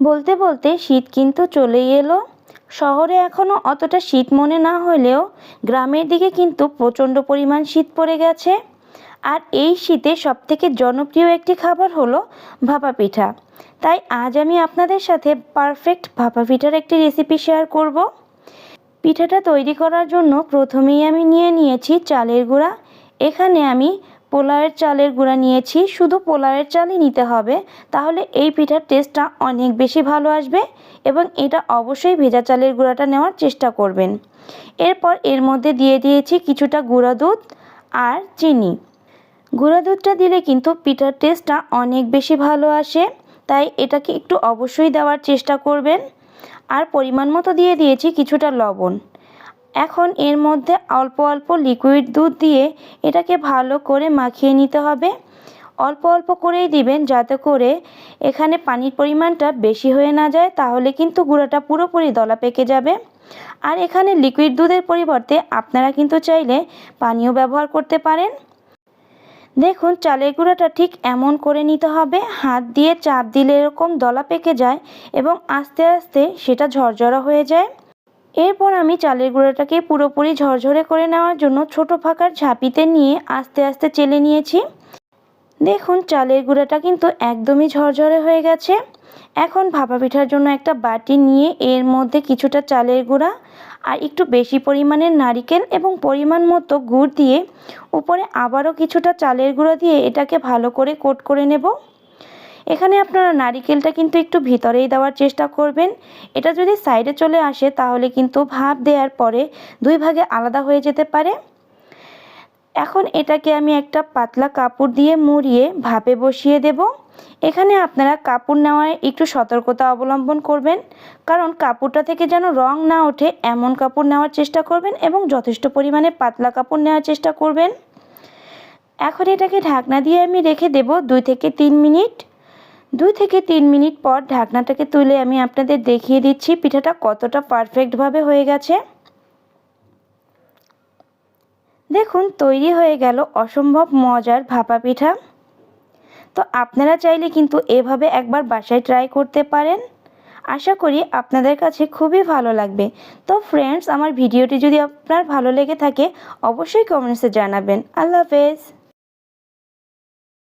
বলতে বলতে শীত কিন্তু চলেই এলো। শহরে এখনও অতটা শীত মনে না হলেও গ্রামের দিকে কিন্তু প্রচণ্ড পরিমাণ শীত পড়ে গেছে। আর এই শীতে সবথেকে জনপ্রিয় একটি খাবার হলো ভাপা পিঠা। তাই আজ আমি আপনাদের সাথে পারফেক্ট ভাপা পিঠার একটি রেসিপি শেয়ার করব। পিঠাটা তৈরি করার জন্য প্রথমেই আমি নিয়ে নিয়েছি চালের গুঁড়া। এখানে আমি পোলাওয়ের চালের গুঁড়া নিয়েছি, শুধু পোলাওয়ের চালই নিতে হবে। তাহলে এই পিঠার টেস্টটা অনেক বেশি ভালো আসবে এবং এটা অবশ্যই ভেজা চালের গুঁড়াটা নেওয়ার চেষ্টা করবেন। এরপর এর মধ্যে দিয়ে দিয়েছি কিছুটা গুঁড়া দুধ আর চিনি। গুঁড়া দুধটা দিলে কিন্তু পিঠার টেস্টটা অনেক বেশি ভালো আসে, তাই এটাকে একটু অবশ্যই দেওয়ার চেষ্টা করবেন। আর পরিমাণ মতো দিয়ে দিয়েছি কিছুটা লবণ। এখন এর মধ্যে অল্প অল্প লিকুইড দুধ দিয়ে এটাকে ভালো করে মাখিয়ে নিতে হবে। অল্প অল্প করেই দিবেন যাতে করে এখানে পানির পরিমাণটা বেশি হয়ে না যায়, তাহলে কিন্তু গুঁড়োটা পুরোপুরি দলা পেকে যাবে। আর এখানে লিকুইড দুধের পরিবর্তে আপনারা কিন্তু চাইলে পানীয় ব্যবহার করতে পারেন। দেখুন, চালের গুঁড়াটা ঠিক এমন করে নিতে হবে, হাত দিয়ে চাপ দিলে এরকম দলা পেকে যায় এবং আস্তে আস্তে সেটা ঝরঝরা হয়ে যায়। এরপর আমি চালের গুঁড়োটাকে পুরোপুরি ঝরঝরে করে নেওয়ার জন্য ছোট ফাঁকার ঝাঁপিতে নিয়ে আস্তে আস্তে চেলে নিয়েছি। দেখুন, চালের গুঁড়োটা কিন্তু একদমই ঝরঝরে হয়ে গেছে। এখন ভাপা পিঠার জন্য একটা বাটি নিয়ে এর মধ্যে কিছুটা চালের গুঁড়া আর একটু বেশি পরিমাণের নারিকেল এবং পরিমাণ মতো গুড় দিয়ে উপরে আবারও কিছুটা চালের গুঁড়ো দিয়ে এটাকে ভালো করে কোট করে নেব। এখানে আপনারা নারিকেলটা কিন্তু একটু ভিতরেই দেওয়ার চেষ্টা করবেন। এটা যদি সাইডে চলে আসে তাহলে কিন্তু ভাপ দেওয়ার পরে দুই ভাগে আলাদা হয়ে যেতে পারে। এখন এটাকে আমি একটা পাতলা কাপড় দিয়ে মুড়িয়ে ভাপে বসিয়ে দেব। এখানে আপনারা কাপড় নেওয়ায় একটু সতর্কতা অবলম্বন করবেন, কারণ কাপড়টা থেকে যেন রং না ওঠে এমন কাপড় নেওয়ার চেষ্টা করবেন এবং যথেষ্ট পরিমাণে পাতলা কাপড় নেওয়ার চেষ্টা করবেন। এখন এটাকে ঢাকনা দিয়ে আমি রেখে দেব দুই থেকে তিন মিনিট। দুই থেকে তিন মিনিট পর ঢাকনাটাকে তুলে আমি আপনাদের দেখিয়ে দিচ্ছি পিঠাটা কতটা পারফেক্টভাবে হয়ে গেছে। দেখুন, তৈরি হয়ে গেল অসম্ভব মজার ভাপা পিঠা। তো আপনারা চাইলে কিন্তু এভাবে একবার বাসায় ট্রাই করতে পারেন। আশা করি আপনাদের কাছে খুবই ভালো লাগবে। তো ফ্রেন্ডস আমার ভিডিওটি যদি আপনার ভালো লেগে থাকে, অবশ্যই কমেন্টসে জানাবেন। আল্লাহ হাফেজ।